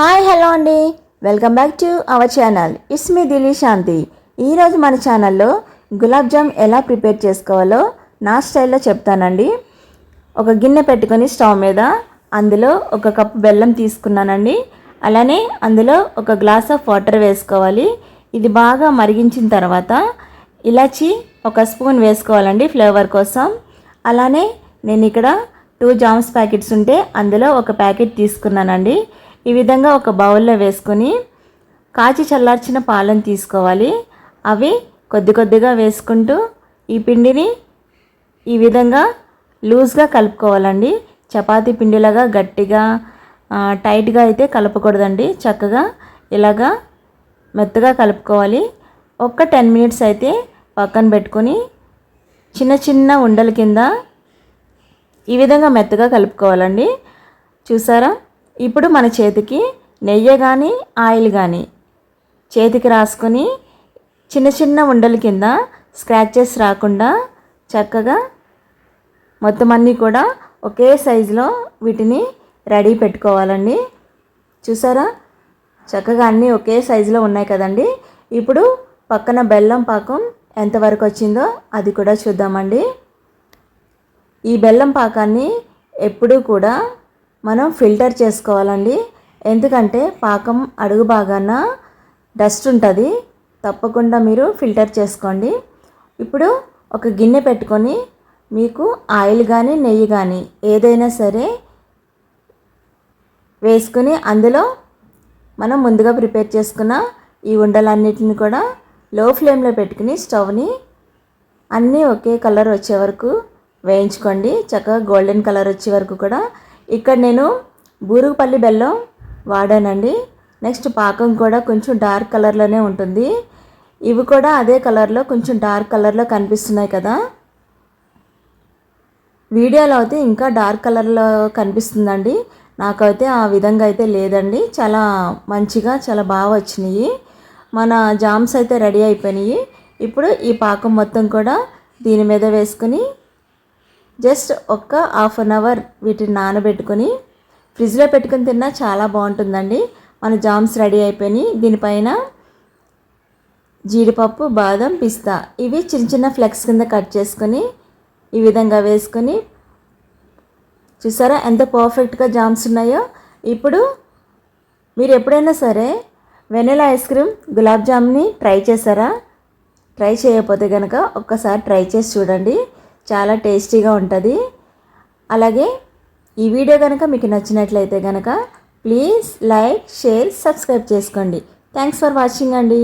Hi hello అండి. Welcome back to our channel. It's me Dili Shanti. ఈరోజు మన ఛానల్లో గులాబ్ జామ్ ఎలా ప్రిపేర్ చేసుకోవాలో నా స్టైల్లో చెప్తానండి. ఒక గిన్నె పెట్టుకొని స్టవ్ మీద అందులో ఒక కప్పు బెల్లం తీసుకున్నానండి. అలానే అందులో ఒక గ్లాస్ ఆఫ్ వాటర్ వేసుకోవాలి. ఇది బాగా మరిగించిన తర్వాత ఇలాచి ఒక స్పూన్ వేసుకోవాలండి ఫ్లేవర్ కోసం. అలానే నేను ఇక్కడ టూ జామ్స్ ప్యాకెట్స్ ఉంటే అందులో ఒక ప్యాకెట్ తీసుకున్నానండి. ఈ విధంగా ఒక బౌల్లో వేసుకొని కాచి చల్లార్చిన పాలను తీసుకోవాలి. అవి కొద్ది కొద్దిగా వేసుకుంటూ ఈ పిండిని ఈ విధంగా లూజ్గా కలుపుకోవాలండి. చపాతీ పిండిలాగా గట్టిగా టైట్గా అయితే కలపకూడదండి. చక్కగా ఇలాగా మెత్తగా కలుపుకోవాలి. ఒక్క టెన్ మినిట్స్ అయితే పక్కన పెట్టుకొని చిన్న చిన్న ఉండల కింద ఈ విధంగా మెత్తగా కలుపుకోవాలండి. చూసారా? ఇప్పుడు మన చేతికి నెయ్యి కానీ ఆయిల్ కానీ చేతికి రాసుకొని చిన్న చిన్న ఉండల కింద స్క్రాచెస్ రాకుండా చక్కగా మొత్తం అన్నీ కూడా ఒకే సైజులో వీటిని రెడీ పెట్టుకోవాలండి. చూసారా? చక్కగా అన్నీ ఒకే సైజులో ఉన్నాయి కదండి. ఇప్పుడు పక్కన బెల్లం పాకం ఎంతవరకు వచ్చిందో అది కూడా చూద్దామండి. ఈ బెల్లం పాకాన్ని ఎప్పుడూ కూడా మనం ఫిల్టర్ చేసుకోవాలండి. ఎందుకంటే పాకం అడుగు భాగాన డస్ట్ ఉంటుంది. తప్పకుండా మీరు ఫిల్టర్ చేసుకోండి. ఇప్పుడు ఒక గిన్నె పెట్టుకొని మీకు ఆయిల్ కానీ నెయ్యి కానీ ఏదైనా సరే వేసుకుని అందులో మనం ముందుగా ప్రిపేర్ చేసుకున్న ఈ ఉండలన్నిటిని కూడా లో ఫ్లేమ్లో పెట్టుకుని స్టవ్ని అన్నీ ఒకే కలర్ వచ్చే వరకు వేయించుకోండి. చక్కగా గోల్డెన్ కలర్ వచ్చే వరకు కూడా ఇక్కడ నేను బూరుగుపల్లి బెల్లం వాడానండి. నెక్స్ట్ పాకం కూడా కొంచెం డార్క్ కలర్లోనే ఉంటుంది. ఇవి కూడా అదే కలర్లో కొంచెం డార్క్ కలర్లో కనిపిస్తున్నాయి కదా. వీడియోలో అయితే ఇంకా డార్క్ కలర్లో కనిపిస్తుందండి. నాకైతే ఆ విధంగా అయితే లేదండి. చాలా మంచిగా చాలా బాగా వచ్చినాయి. మన జామ్స్ అయితే రెడీ అయిపోయినాయి. ఇప్పుడు ఈ పాకం మొత్తం కూడా దీని మీద వేసుకుని జస్ట్ ఒక్క హాఫ్ అన్ అవర్ వీటిని నానబెట్టుకొని ఫ్రిడ్జ్లో పెట్టుకొని తిన్నా చాలా బాగుంటుందండి. మన జామ్స్ రెడీ అయిపోయినాయి. దీనిపైన జీడిపప్పు బాదం పిస్తా ఇవి చిన్న చిన్న ఫ్లెక్స్ కింద కట్ చేసుకొని ఈ విధంగా వేసుకొని చూసారా ఎంత పర్ఫెక్ట్గా జామ్స్ ఉన్నాయో. ఇప్పుడు మీరు ఎప్పుడైనా సరే వెనీలా ఐస్ క్రీమ్ గులాబ్ జామ్ని ట్రై చేశారా? ట్రై చేయకపోతే కనుక ఒక్కసారి ట్రై చేసి చూడండి. చాలా టేస్టీగా ఉంటుంది. అలాగే ఈ వీడియో కనుక మీకు నచ్చినట్లయితే కనుక ప్లీజ్ లైక్ షేర్ సబ్స్క్రైబ్ చేసుకోండి. థ్యాంక్స్ ఫర్ వాచింగ్ అండి.